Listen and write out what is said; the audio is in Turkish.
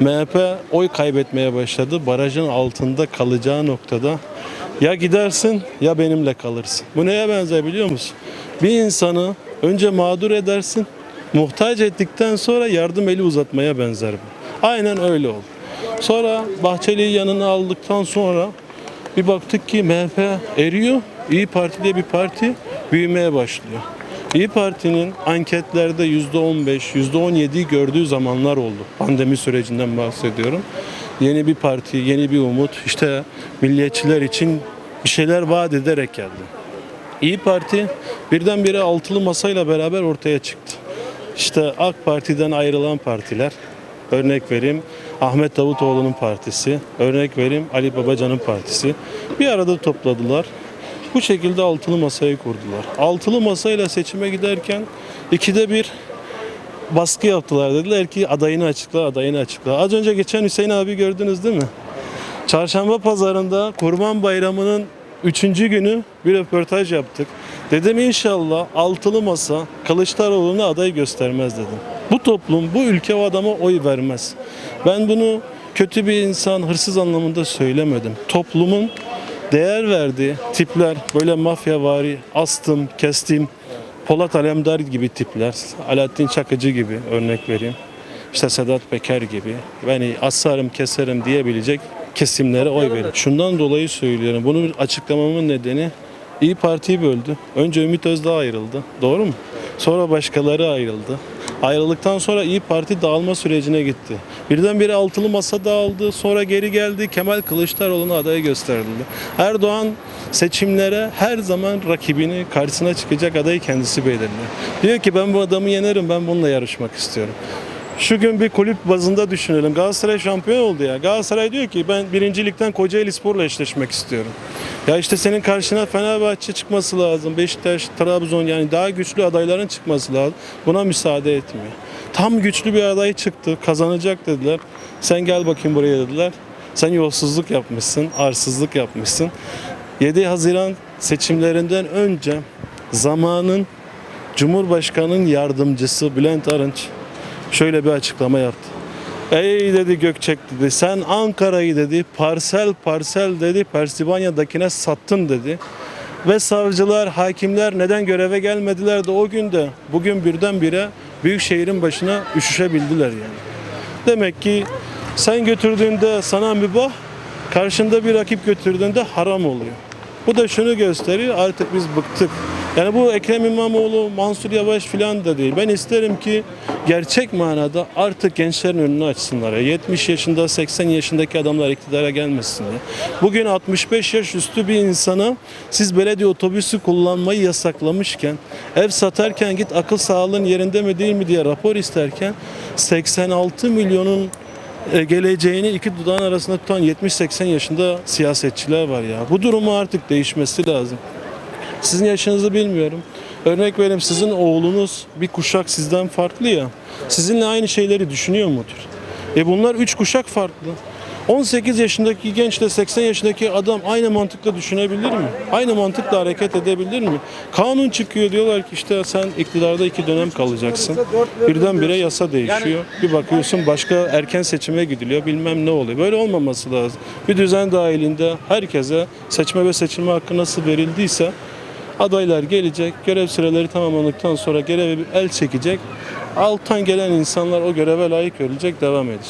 MHP oy kaybetmeye başladı. Barajın altında kalacağı noktada ya gidersin ya benimle kalırsın. Bu neye benzer biliyor musun? Bir insanı önce mağdur edersin, muhtaç ettikten sonra yardım eli uzatmaya benzer bu. Aynen öyle oldu. Sonra Bahçeli'yi yanına aldıktan sonra bir baktık ki MHP eriyor. İyi Parti diye bir parti büyümeye başlıyor. İyi Parti'nin anketlerde %15, %17'yi gördüğü zamanlar oldu. Pandemi sürecinden bahsediyorum. Yeni bir parti, yeni bir umut. İşte milliyetçiler için bir şeyler vaat ederek geldi. İyi Parti birdenbire altılı masayla beraber ortaya çıktı. İşte AK Parti'den ayrılan partiler, örnek vereyim Ahmet Davutoğlu'nun partisi, örnek vereyim Ali Babacan'ın partisi bir arada topladılar. Bu şekilde altılı masayı kurdular. Altılı masayla seçime giderken ikide bir baskı yaptılar. Dediler ki adayını açıkla, adayını açıkla. Az önce geçen Hüseyin abi gördünüz değil mi? Çarşamba pazarında Kurban Bayramı'nın üçüncü günü bir röportaj yaptık. Dedim inşallah altılı masa Kılıçdaroğlu'na aday göstermez dedim. Bu toplum, bu ülke o adama oy vermez. Ben bunu kötü bir insan, hırsız anlamında söylemedim. Toplumun değer verdiği tipler, böyle mafyavari, astım, kestim, Polat Alemdar gibi tipler, Alaaddin Çakıcı gibi örnek vereyim. İşte Sedat Peker gibi beni asarım keserim diyebilecek kesimlere oy verin. Şundan dolayı söylüyorum. Bunu açıklamamın nedeni İyi Parti'yi böldü. Önce Ümit Özdağ ayrıldı. Doğru mu? Sonra başkaları ayrıldı. Ayrıldıktan sonra İyi Parti dağılma sürecine gitti. Birdenbire altılı masa dağıldı. Sonra geri geldi. Kemal Kılıçdaroğlu'na adayı gösterildi. Erdoğan seçimlere her zaman rakibini karşısına çıkacak adayı kendisi belirliyor. Diyor ki ben bu adamı yenerim. Ben bununla yarışmak istiyorum. Şu gün bir kulüp bazında düşünelim. Galatasaray şampiyon oldu ya. Galatasaray diyor ki ben birincilikten Kocaeli Spor'la eşleşmek istiyorum. Ya işte senin karşına Fenerbahçe çıkması lazım. Beşiktaş, Trabzon yani daha güçlü adayların çıkması lazım. Buna müsaade etmiyor. Tam güçlü bir aday çıktı. Kazanacak dediler. Sen gel bakayım buraya dediler. Sen yolsuzluk yapmışsın, arsızlık yapmışsın. 7 Haziran seçimlerinden önce zamanın Cumhurbaşkanı'nın yardımcısı Bülent Arınç şöyle bir açıklama yaptı. Ey dedi Gökçek dedi sen Ankara'yı dedi parsel parsel dedi Persibanya'dakine sattın dedi. Ve savcılar, hakimler neden göreve gelmediler de o günde bugün birdenbire büyük şehrin başına üşüşebildiler yani. Demek ki sen götürdüğünde sana mübah, karşında bir rakip götürdüğünde haram oluyor. Bu da şunu gösteriyor artık biz bıktık. Yani bu Ekrem İmamoğlu, Mansur Yavaş filan da değil. Ben isterim ki gerçek manada artık gençlerin önünü açsınlar. ya. 70 yaşında, 80 yaşındaki adamlar iktidara gelmesin. Bugün 65 yaş üstü bir insana siz belediye otobüsü kullanmayı yasaklamışken, ev satarken git akıl sağlığın yerinde mi değil mi diye rapor isterken 86 milyonun e, geleceğini iki dudağın arasında tutan 70-80 yaşında siyasetçiler var ya. Bu durumu artık değişmesi lazım. Sizin yaşınızı bilmiyorum. Örnek vereyim sizin oğlunuz bir kuşak sizden farklı ya. Sizinle aynı şeyleri düşünüyor mudur? E bunlar üç kuşak farklı. 18 yaşındaki gençle 80 yaşındaki adam aynı mantıkla düşünebilir mi? Aynı mantıkla hareket edebilir mi? Kanun çıkıyor diyorlar ki işte sen iktidarda iki dönem kalacaksın. Birdenbire yasa değişiyor. Bir bakıyorsun başka erken seçime gidiliyor bilmem ne oluyor. Böyle olmaması lazım. Bir düzen dahilinde herkese seçme ve seçilme hakkı nasıl verildiyse adaylar gelecek, görev süreleri tamamlandıktan sonra göreve bir el çekecek. Alttan gelen insanlar o göreve layık görülecek, devam edecek.